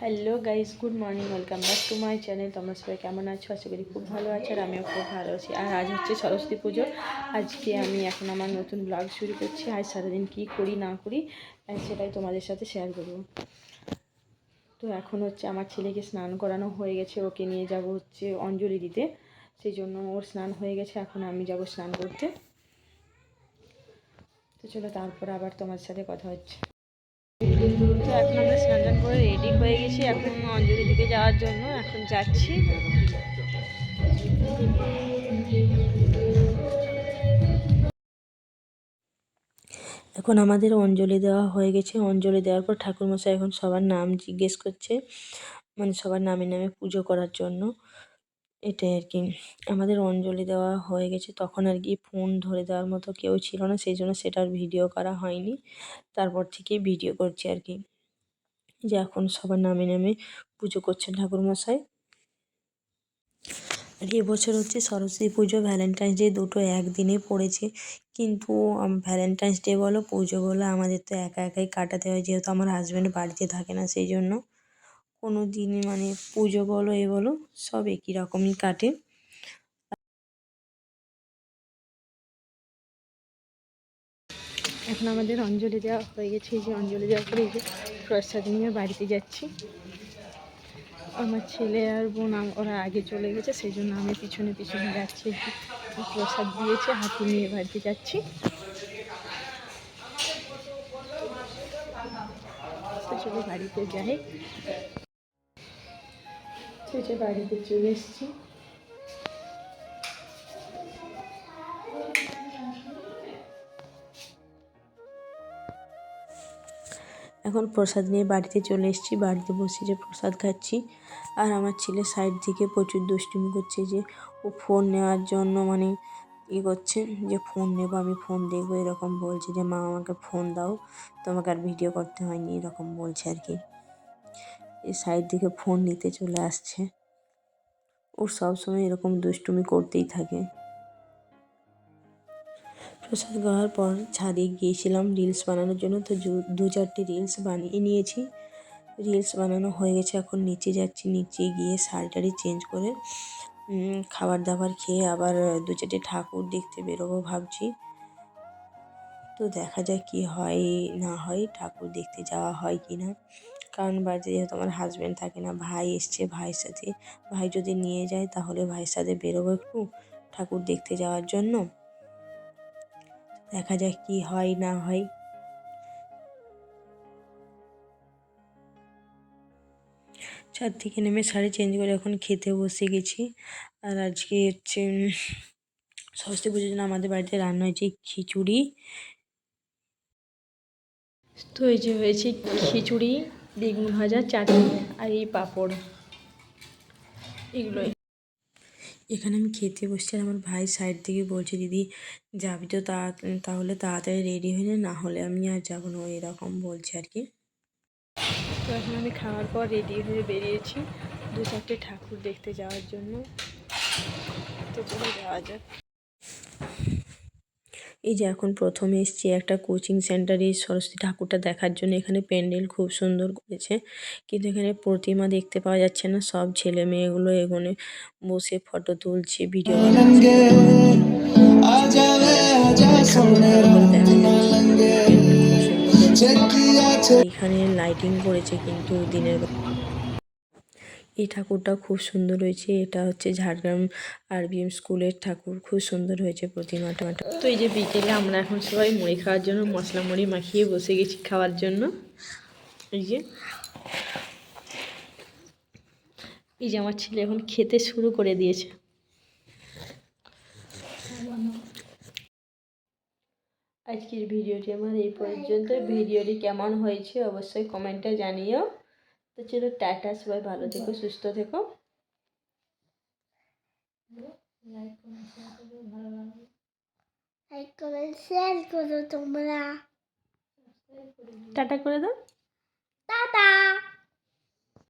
Hello guys, good morning, welcome back to my channel. তোমরা সবাই কেমন আছো? আশা করি খুব ভালো আছো আর আমিও খুব ভালো আছি। আর আজ হচ্ছে সরস্বতী পুজো। আজকে আমি এখন আমার নতুন ব্লগ শুরু করছি। আজ সারাদিন কী করি, না করি সেটাই তোমাদের সাথে শেয়ার করব। তো এখন হচ্ছে আমার ছেলেকে স্নান করানো হয়ে গেছে। ওকে নিয়ে যাব হচ্ছে অঞ্জলি দিতে। সেই জন্য ওর স্নান হয়ে গেছে। এখন আমি যাব স্নান করতে। তো চলো, তারপর আবার তোমার সাথে কথা হচ্ছে। তো এখন আমরা স্নান টান করে রেডি হয়ে গেছি। এখন অঞ্জলি দিতে যাওয়ার জন্য এখন যাচ্ছি। এখন আমাদের অঞ্জলি দেওয়া হয়ে গেছে। অঞ্জলি দেওয়ার পর ঠাকুরমশাই এখন সবার নাম জিজ্ঞেস করছে মানে সবার নামে নামে পুজো করার জন্য। এটাই আর কি। আমাদের অঞ্জলি দেওয়া হয়ে গেছে। তখন আর কি ফোন ধরে দেওয়ার মতো কেউ ছিল না। সেই জন্য সেটার ভিডিও করা হয়নি। তারপর থেকেই ভিডিও করছি আর কি। যে এখন সবার নামে নামে পুজো করছেন ঠাকুরমশাই। আর এবছর হচ্ছে সরস্বতী পুজো। ভ্যালেন্টাইন্স ডে দুটো একদিনে পড়েছে। কিন্তু ভ্যালেন্টাইন্স ডে বলো পুজো বলো আমাদের তো একা একাই কাটাতে হয়। যেহেতু আমার হাজব্যান্ড বাড়িতে থাকে না, সেই জন্য কোনো দিনই মানে পুজো বলো, এ বলো, সব একই রকমই কাটে। এখন আমাদের অঞ্জলি দেওয়া হয়ে গেছে যে অঞ্জলি দেওয়ার পরে এই যে প্রসাদ নিয়ে বাড়িতে যাচ্ছি। আমার ছেলে আর বোন ওরা আগে চলে গেছে, সেই জন্য আমি পিছনে পিছনে যাচ্ছি প্রসাদ দিয়েছে, হাতে নিয়ে বাড়িতে যাচ্ছি। বাড়িতে যাই। তো বাড়িতে চলে এসেছি। এখন প্রসাদ নিয়ে বাড়িতে চলে এসেছি। বাড়িতে বসে যে প্রসাদ খাচ্ছি। আর আমার ছেলে সাইড থেকে প্রচুর দুষ্টুমি করছে যে, ও ফোন নেওয়ার জন্য মানে ই করছে যে ফোন নেব, আমি ফোন দেখব। এরকম বলছে যে, মা, আমাকে ফোন দাও। তোমাকে আর ভিডিও করতে হয়নি। এরকম বলছে আর কি। এই সাইড থেকে ফোন নিতে চলে আসছে। ওর সবসময় এরকম দুষ্টুমি করতেই থাকে। প্রসাদ খাওয়ার পর ছাদে গিয়েছিলাম রিলস বানানোর জন্য। তো দু চারটে রিলস বানিয়ে নিয়েছি। রিলস বানানো হয়ে গেছে, এখন নিচে যাচ্ছি। নিচে গিয়ে শাড়ি টাড়ি চেঞ্জ করে খাবার দাবার খেয়ে আবার দু চারটে ঠাকুর দেখতে বেরোবো ভাবছি। তো দেখা যাক কি হয়, না হয় ঠাকুর দেখতে যাওয়া হয় কি না কারণ বাড়িতে যেহেতু আমার হাজব্যান্ড থাকে না, ভাই এসছে ভাইয়ের সাথে। ভাই যদি নিয়ে যায় তাহলে ভাইয়ের সাথে বেরোবো একটু ঠাকুর দেখতে যাওয়ার জন্য। দেখা যাক কি হয়, না হয়। ছাদ থেকে নেমে শাড়ি চেঞ্জ করে এখন খেতে বসে গেছি। আর আজকে হচ্ছে সরস্বতী পুজোর জন্য আমাদের বাড়িতে রান্না হয়েছে খিচুড়ি। তো এই যে হয়েছে খিচুড়ি। বেগুন ভাজা চাটনি আর এই পাঁপড়। এগুলোই। এখানে আমি খেতে বসছি আর আমার ভাই সাইড থেকে বলছে দিদি যাবি তো তা তাহলে তাড়াতাড়ি রেডি হয়ে নে হলে আমি আর যাব না। এরকম বলছে আর কি। তো এখন আমি খাওয়ার পর রেডি হয়ে বেরিয়েছি দু চারটে ঠাকুর দেখতে যাওয়ার জন্য। তো চলে যাওয়া যাক। এই যে এখন প্রথমে এসছি একটা কোচিং সেন্টারে সরস্বতী ঠাকুরটা দেখার জন্য। এখানে প্যান্ডেল খুব সুন্দর করেছে। কিন্তু এখানে প্রতিমা দেখতে পাওয়া যাচ্ছে না। সব ছেলে মেয়েগুলো এখানে বসে ফটো তুলছে ভিডিও এখানে লাইটিং করেছে কিন্তু দিনের এই ঠাকুরটা খুব সুন্দর হয়েছে। এটা হচ্ছে ঝাড়গ্রাম আরবিএম স্কুলের ঠাকুর। খুব সুন্দর হয়েছে প্রতিমাটা তো এই যে বিকেলে আমরা এখন সবাই মুড়ি খাওয়ার জন্য মশলা মুড়ি মাখিয়ে বসে গেছি খাওয়ার জন্য। এই যে। এই যে আমার ছেলে এখন খেতে শুরু করে দিয়েছে। আজকের ভিডিওটি আমার এই পর্যন্ত। ভিডিওটি কেমন হয়েছে অবশ্যই কমেন্টে জানিও। তো চলো টাটা সবাই ভালো থেকো সুস্থ থেকো। লাইক কমেন্ট শেয়ার করো তোমরা। টাটা করে দাও। টাটা।